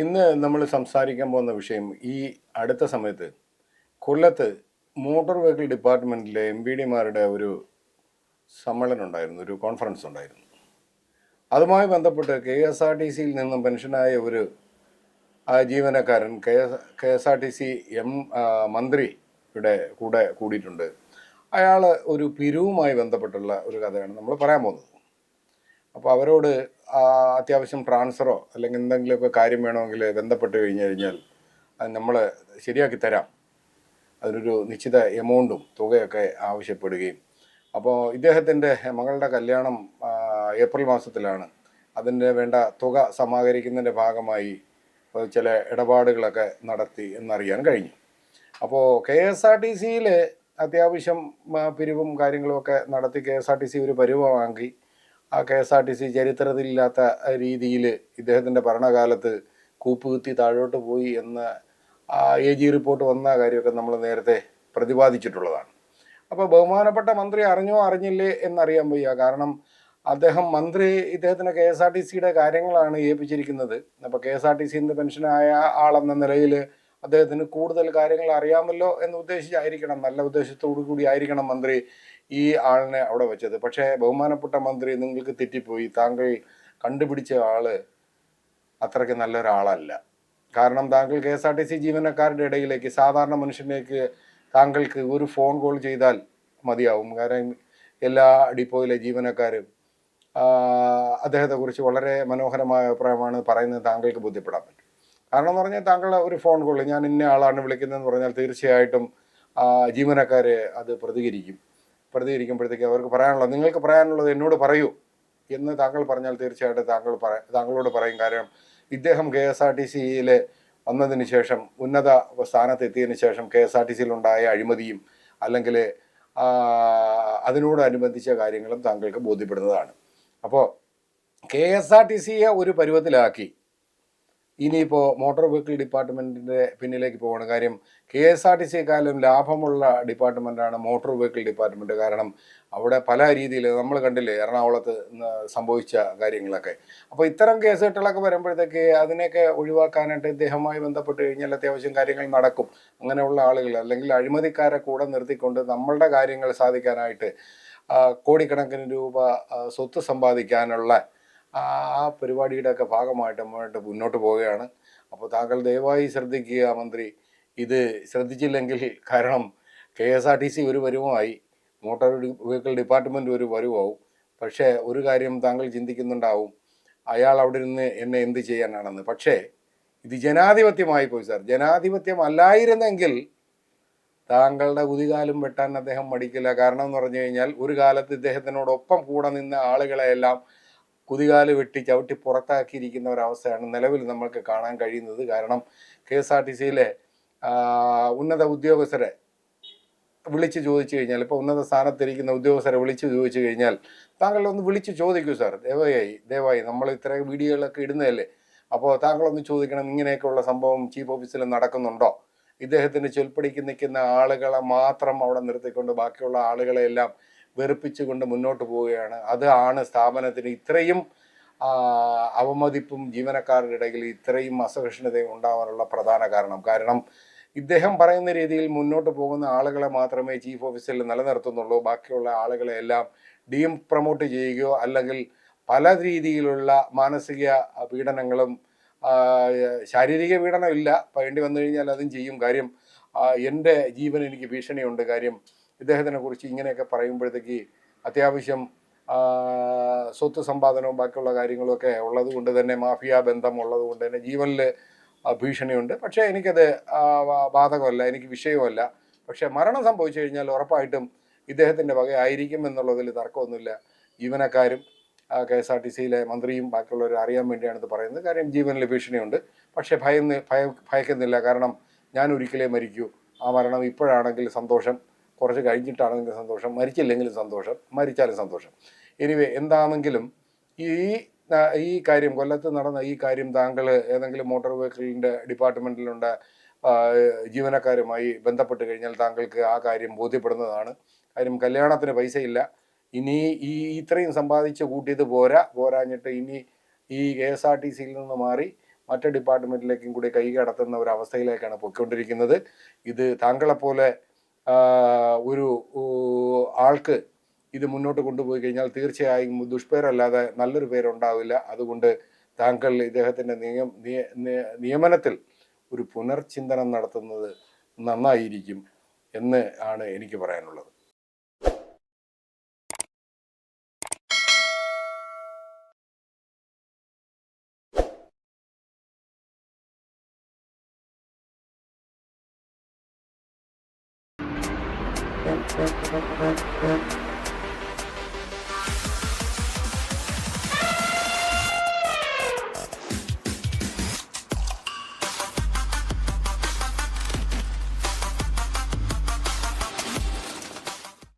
ഇന്ന് നമ്മൾ സംസാരിക്കാൻ പോകുന്ന വിഷയം ഈ അടുത്ത സമയത്ത് കൊല്ലത്ത് മോട്ടോർ വെഹിക്കിൾ ഡിപ്പാർട്ട്മെന്റിലെ എം ബി ഡിമാരുടെ ഒരു സമ്മേളനം ഉണ്ടായിരുന്നു ഒരു കോൺഫറൻസ് ഉണ്ടായിരുന്നു. അതുമായി ബന്ധപ്പെട്ട് കെ എസ് ആർ ടി സിയിൽ നിന്നും പെൻഷനായ ഒരു ജീവനക്കാരൻ K S K S R T C M മന്ത്രിയുടെ കൂടെ കൂടിയിട്ടുണ്ട്. അയാൾ ഒരു പിരിവുമായി ബന്ധപ്പെട്ടുള്ള ഒരു കഥയാണ് നമ്മൾ പറയാൻ പോകുന്നത്. അപ്പോൾ അവരോട് അത്യാവശ്യം ട്രാൻസ്ഫറോ അല്ലെങ്കിൽ എന്തെങ്കിലുമൊക്കെ കാര്യം വേണമെങ്കിൽ ബന്ധപ്പെട്ട് കഴിഞ്ഞു കഴിഞ്ഞാൽ അത് നമ്മൾ ശരിയാക്കി തരാം. അതിനൊരു നിശ്ചിത എമൗണ്ടും തുകയൊക്കെ ആവശ്യപ്പെടുകയും. അപ്പോൾ ഇദ്ദേഹത്തിന്റെ മകളുടെ കല്യാണം ഏപ്രിൽ മാസത്തിലാണ്. അതിന്റെ വേണ്ട തുക സമാഹരിക്കുന്നതിന്റെ ഭാഗമായി ചില ഇടപാടുകളൊക്കെ നടത്തി എന്നറിയാൻ കഴിഞ്ഞു. അപ്പോൾ കെ എസ് ആർ ടി സിയിൽ അത്യാവശ്യം പിരിവും കാര്യങ്ങളുമൊക്കെ നടത്തി K S R T C ഒരു പരുവ വാങ്ങി ആ K S R T C ചരിത്രത്തിലില്ലാത്ത രീതിയിൽ ഇദ്ദേഹത്തിന്റെ ഭരണകാലത്ത് കൂപ്പുകുത്തി താഴോട്ട് പോയി എന്ന എ ജി റിപ്പോർട്ട് വന്ന കാര്യമൊക്കെ നമ്മൾ നേരത്തെ പ്രതിപാദിച്ചിട്ടുള്ളതാണ്. അപ്പോൾ ബഹുമാനപ്പെട്ട മന്ത്രി അറിഞ്ഞോ അറിഞ്ഞില്ലേ എന്നറിയാൻ വയ്യ. കാരണം അദ്ദേഹം മന്ത്രി ഇദ്ദേഹത്തിന് കെ എസ് ആർ ടി സിയുടെ കാര്യങ്ങളാണ് ഏൽപ്പിച്ചിരിക്കുന്നത്. അപ്പോൾ കെ എസ് ആർ ടി സിന്ന് പെൻഷനായ ആളെന്ന നിലയിൽ അദ്ദേഹത്തിന് കൂടുതൽ കാര്യങ്ങൾ അറിയാമല്ലോ എന്ന് ഉദ്ദേശിച്ചായിരിക്കണം. നല്ല ഉദ്ദേശത്തോടു കൂടി ആയിരിക്കണം മന്ത്രി ഈ ആളിനെ അവിടെ വെച്ചത്. പക്ഷേ ബഹുമാനപ്പെട്ട മന്ത്രി നിങ്ങൾക്ക് തെറ്റിപ്പോയി. താങ്കൾ കണ്ടുപിടിച്ച ആൾ അത്രയ്ക്ക് നല്ലൊരാളല്ല. കാരണം താങ്കൾ K S R T C ജീവനക്കാരുടെ ഇടയിലേക്ക് സാധാരണ മനുഷ്യനിലേക്ക് താങ്കൾക്ക് ഒരു ഫോൺ കോൾ ചെയ്താൽ മതിയാവും. കാരണം എല്ലാ ഡിപ്പോയിലെ ജീവനക്കാരും അദ്ദേഹത്തെ അദ്ദേഹത്തെക്കുറിച്ച് വളരെ മനോഹരമായ അഭിപ്രായമാണ് പറയുന്നത് താങ്കൾക്ക് ബോധ്യപ്പെടാൻ പറ്റും. കാരണം എന്ന് പറഞ്ഞാൽ താങ്കൾ ഒരു ഫോൺ കോൾ ഞാൻ ഇന്ന ആളാണ് വിളിക്കുന്നതെന്ന് പറഞ്ഞാൽ തീർച്ചയായിട്ടും ജീവനക്കാരെ അത് പ്രതികരിക്കും. പ്രതികരിക്കുമ്പോഴത്തേക്ക് അവർക്ക് പറയാനുള്ളത് നിങ്ങൾക്ക് പറയാനുള്ളത് എന്നോട് പറയൂ എന്ന് താങ്കൾ പറഞ്ഞാൽ തീർച്ചയായിട്ടും താങ്കൾ പറ താങ്കളോട് പറയും. കാരണം ഇദ്ദേഹം കെ എസ് ആർ ടി സിയിൽ വന്നതിന് ശേഷം ഉന്നത സ്ഥാനത്ത് എത്തിയതിന് ശേഷം കെ എസ് ആർ ടി സിയിലുണ്ടായ അഴിമതിയും അല്ലെങ്കിൽ അതിനോടനുബന്ധിച്ച കാര്യങ്ങളും താങ്കൾക്ക് ബോധ്യപ്പെടുന്നതാണ്. അപ്പോൾ കെ എസ് ആർ ടി സിയെ ഒരു പരുവത്തിലാക്കി ഇനിയിപ്പോൾ മോട്ടോർ വെഹിക്കിൾ ഡിപ്പാർട്ട്മെന്റിന്റെ പിന്നിലേക്ക് പോകണം കാര്യം കെ എസ് ആർ ടി സിയെക്കാളും ലാഭമുള്ള ഡിപ്പാർട്ട്മെന്റാണ് മോട്ടോർ വെഹിക്കിൾ ഡിപ്പാർട്ട്മെന്റ് കാരണം അവിടെ പല രീതിയിൽ നമ്മൾ കണ്ടില്ലേ എറണാകുളത്ത് സംഭവിച്ച കാര്യങ്ങളൊക്കെ. അപ്പോൾ ഇത്തരം കേസുകെട്ടുകളൊക്കെ വരുമ്പോഴത്തേക്ക് അതിനെയൊക്കെ ഒഴിവാക്കാനായിട്ട് ഇദ്ദേഹവുമായി ബന്ധപ്പെട്ട് കഴിഞ്ഞാൽ അത്യാവശ്യം കാര്യങ്ങൾ നടക്കും. അങ്ങനെയുള്ള ആളുകൾ അല്ലെങ്കിൽ അഴിമതിക്കാരെ കൂടെ നിർത്തിക്കൊണ്ട് നമ്മളുടെ കാര്യങ്ങൾ സാധിക്കാനായിട്ട് കോടിക്കണക്കിന് രൂപ സ്വത്ത് സമ്പാദിക്കാനുള്ള ആ പരിപാടിയുടെ ഒക്കെ ഭാഗമായിട്ട് മുന്നോട്ട് മുന്നോട്ട് പോവുകയാണ്. അപ്പോൾ താങ്കൾ ദയവായി ശ്രദ്ധിക്കുക മന്ത്രി. ഇത് ശ്രദ്ധിച്ചില്ലെങ്കിൽ കാരണം K S R T C ഒരു വരുമായി മോട്ടോർ വെഹിക്കിൾ ഡിപ്പാർട്ട്മെന്റ് ഒരു വരുവാവും. പക്ഷേ ഒരു കാര്യം താങ്കൾ ചിന്തിക്കുന്നുണ്ടാവും. അയാൾ അവിടെ നിന്ന് എന്നെ എന്ത് ചെയ്യാനാണെന്ന്. പക്ഷേ ഇത് ജനാധിപത്യമായി പോയി സാർ. ജനാധിപത്യം അല്ലായിരുന്നെങ്കിൽ താങ്കളുടെ കുതികാലും വെട്ടാൻ അദ്ദേഹം മടിക്കില്ല. കാരണം എന്ന് പറഞ്ഞു കഴിഞ്ഞാൽ ഒരു കാലത്ത് ഇദ്ദേഹത്തിനോടൊപ്പം കൂടെ നിന്ന ആളുകളെയെല്ലാം കുതികാൽ വെട്ടി ചവിട്ടി പുറത്താക്കിയിരിക്കുന്ന ഒരവസ്ഥയാണ് നിലവിൽ നമ്മൾക്ക് കാണാൻ കഴിയുന്നത്. കാരണം കെ എസ് ആർ ടി സിയിലെ ഉന്നത ഉദ്യോഗസ്ഥരെ വിളിച്ച് ചോദിച്ചു കഴിഞ്ഞാൽ ഇപ്പോൾ ഉന്നത സ്ഥാനത്തിരിക്കുന്ന ഉദ്യോഗസ്ഥരെ വിളിച്ച് ചോദിച്ചു കഴിഞ്ഞാൽ താങ്കൾ ഒന്ന് വിളിച്ച് ചോദിക്കൂ സാർ. ദയവായി ദയവായി. നമ്മൾ ഇത്ര വീഡിയോകളൊക്കെ ഇടുന്നതല്ലേ? അപ്പോൾ താങ്കളൊന്ന് ചോദിക്കണം ഇങ്ങനെയൊക്കെയുള്ള സംഭവം ചീഫ് ഓഫീസിൽ നടക്കുന്നുണ്ടോ? ഇദ്ദേഹത്തിന് ചൊൽപ്പടിക്ക് നിൽക്കുന്ന ആളുകളെ മാത്രം അവിടെ നിർത്തിക്കൊണ്ട് ബാക്കിയുള്ള ആളുകളെ എല്ലാം വെറുപ്പിച്ചുകൊണ്ട് മുന്നോട്ട് പോവുകയാണ്. അതാണ് സ്ഥാപനത്തിന് ഇത്രയും അവമതിപ്പും ജീവനക്കാരുടെ ഇടയിൽ ഇത്രയും അസഹിഷ്ണുതയും ഉണ്ടാവാനുള്ള പ്രധാന കാരണം. കാരണം ഇദ്ദേഹം പറയുന്ന രീതിയിൽ മുന്നോട്ട് പോകുന്ന ആളുകളെ മാത്രമേ ചീഫ് ഓഫീസിൽ നിലനിർത്തുന്നുള്ളൂ. ബാക്കിയുള്ള ആളുകളെ എല്ലാം ഡീം പ്രൊമോട്ട് ചെയ്യുകയോ അല്ലെങ്കിൽ പല രീതിയിലുള്ള മാനസിക പീഡനങ്ങളും ശാരീരിക പീഡനം ഇല്ല വേണ്ടി വന്നു കഴിഞ്ഞാൽ അതും ചെയ്യും. കാര്യം എന്റെ ജീവൻ എനിക്ക് ഭീഷണിയുണ്ട്. കാര്യം ഇദ്ദേഹത്തിനെ കുറിച്ച് ഇങ്ങനെയൊക്കെ പറയുമ്പോഴത്തേക്ക് അത്യാവശ്യം സ്വത്ത് സമ്പാദനവും ബാക്കിയുള്ള കാര്യങ്ങളൊക്കെ ഉള്ളത് കൊണ്ട് തന്നെ മാഫിയ ബന്ധം ഉള്ളത് കൊണ്ട് തന്നെ ജീവനിൽ ഭീഷണിയുണ്ട്. പക്ഷേ എനിക്കത് ബാധകമല്ല എനിക്ക് വിഷയമല്ല. പക്ഷേ മരണം സംഭവിച്ചു കഴിഞ്ഞാൽ ഉറപ്പായിട്ടും ഇദ്ദേഹത്തിന്റെ വകയായിരിക്കും എന്നുള്ളതിൽ തർക്കമൊന്നുമില്ല. ജീവനക്കാരും കെ എസ് ആർ ടി സിയിലെ മന്ത്രിയും ബാക്കിയുള്ളവരും അറിയാൻ വേണ്ടിയാണ് ഇത് പറയുന്നത്. കാര്യം ജീവനിൽ ഭീഷണിയുണ്ട്. പക്ഷേ ഭയന്ന് ഭയ ഭയക്കുന്നില്ല. കാരണം ഞാൻ ഒരിക്കലേ മരിക്കൂ. ആ മരണം ഇപ്പോഴാണെങ്കിൽ സന്തോഷം. കുറച്ച് കഴിഞ്ഞിട്ടാണെങ്കിലും സന്തോഷം. മരിച്ചില്ലെങ്കിലും സന്തോഷം. മരിച്ചാലും സന്തോഷം. എനിവേ എന്താണെങ്കിലും ഈ ഈ കാര്യം കൊല്ലത്ത് നടന്ന ഈ കാര്യം താങ്കൾ ഏതെങ്കിലും മോട്ടോർ വെഹിക്കിളിന്റെ ഡിപ്പാർട്ട്മെന്റിലുണ്ട് ജീവനക്കാരുമായി ബന്ധപ്പെട്ട് കഴിഞ്ഞാൽ താങ്കൾക്ക് ആ കാര്യം ബോധ്യപ്പെടുന്നതാണ്. കാര്യം കല്യാണത്തിന് പൈസയില്ല. ഇനി ഈ ഇത്രയും സമ്പാദിച്ച് കൂട്ടിയത് പോരാ. പോരാഞ്ഞിട്ട് ഇനി ഈ കെ എസ് ആർ ടി സിയിൽ നിന്ന് മാറി മറ്റ് ഡിപ്പാർട്ട്മെന്റിലേക്കും കൂടി കൈ കടത്തുന്ന ഒരു അവസ്ഥയിലേക്കാണ് പൊയ്ക്കൊണ്ടിരിക്കുന്നത്. ഇത് താങ്കളെപ്പോലെ ഒരു ആൾക്ക് ഇത് മുന്നോട്ട് കൊണ്ടുപോയി കഴിഞ്ഞാൽ തീർച്ചയായും ദുഷ്പേരല്ലാതെ നല്ലൊരു പേരുണ്ടാവില്ല. അതുകൊണ്ട് താങ്കൾ ഇദ്ദേഹത്തിന്റെ നിയം നിയ- നിയ- നിയമനത്തിൽ ഒരു പുനർചിന്തനം നടത്തുന്നത് നന്നായിരിക്കും എന്ന് ആണ് എനിക്ക് പറയാനുള്ളത്. Thank you.